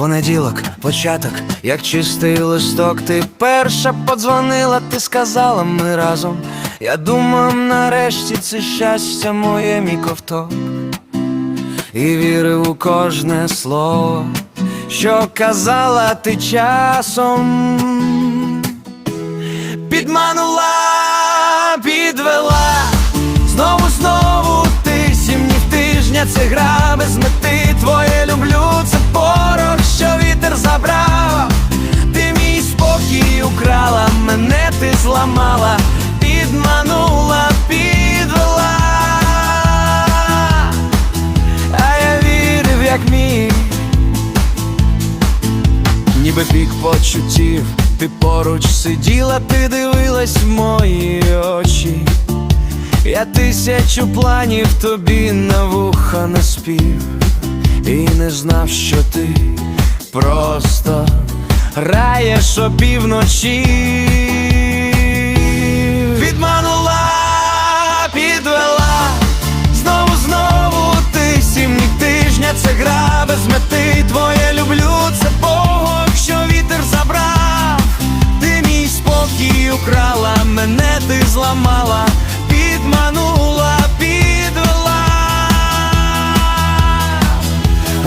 Понеділок, початок, як чистий листок, ти перша подзвонила, ти сказала ми разом. Я думав, нарешті це щастя моє мій ковток І вірив у кожне слово, що казала ти часом. Підманула, підвела, знову, знову ти сім днів тижня, це гра без мети, твоє Ніби бік почуттів, ти поруч сиділа, ти дивилась в мої очі. Я тисячу планів тобі на вуха наспів, і не знав, що ти просто граєш опівночі. Спокій мене ти зламала, підманула, підвела,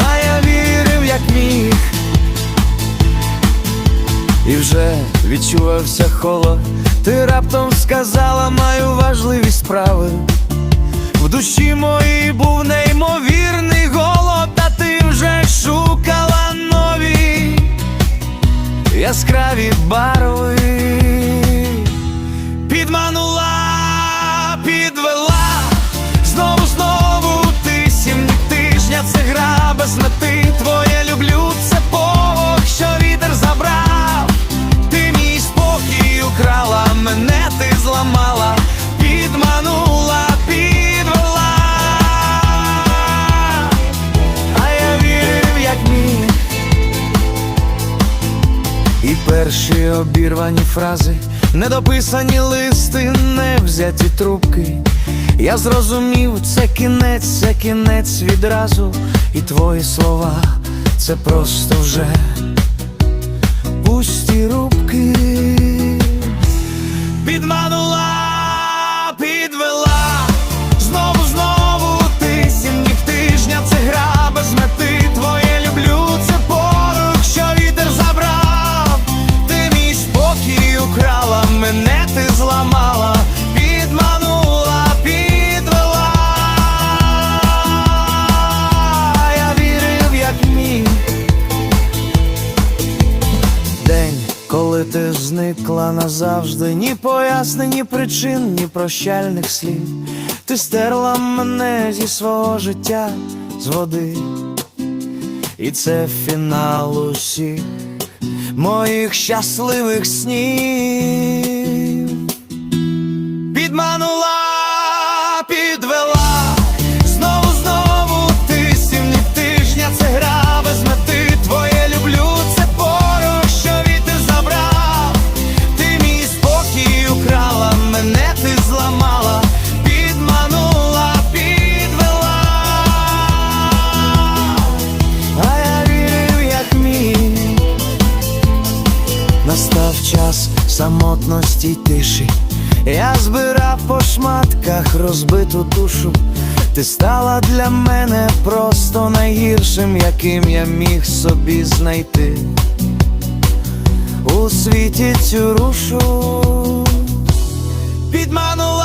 а я вірив, як міг. І вже відчувався холод, ти раптом сказала, маю важливі справи. В душі моїй був неймовірний підвела, знову, знову ти сім тижня, це гра без мети, твоє люблю, це Бог, що вітер забрав. Ти мій спокій украла, мене ти зламала, підманула, підвела, а я вірив, як міг. І перші обірвані фрази, недописані листи, невзяті трубки. Я зрозумів, це кінець, це кінець відразу, і твої слова це просто вже пусті рубки. Зникла назавжди, ні пояснень, ні причин, ні прощальних слів. Ти стерла мене зі свого життя з води, і це фінал усіх моїх щасливих снів. Самотності й тиші. Я збирав по шматках розбиту душу. Ти стала для мене просто найгіршим, яким я міг собі знайти. У світі цю рушу підманула,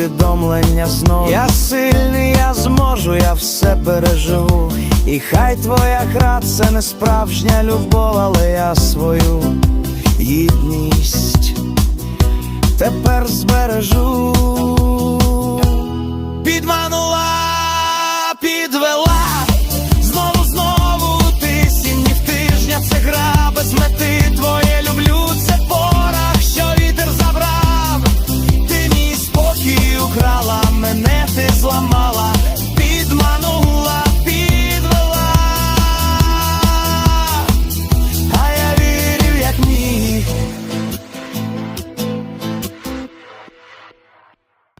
усвідомлення знов Я сильний, я зможу, я все переживу. І хай твоя гра це не справжня любов, але я свою гідність тепер збережу.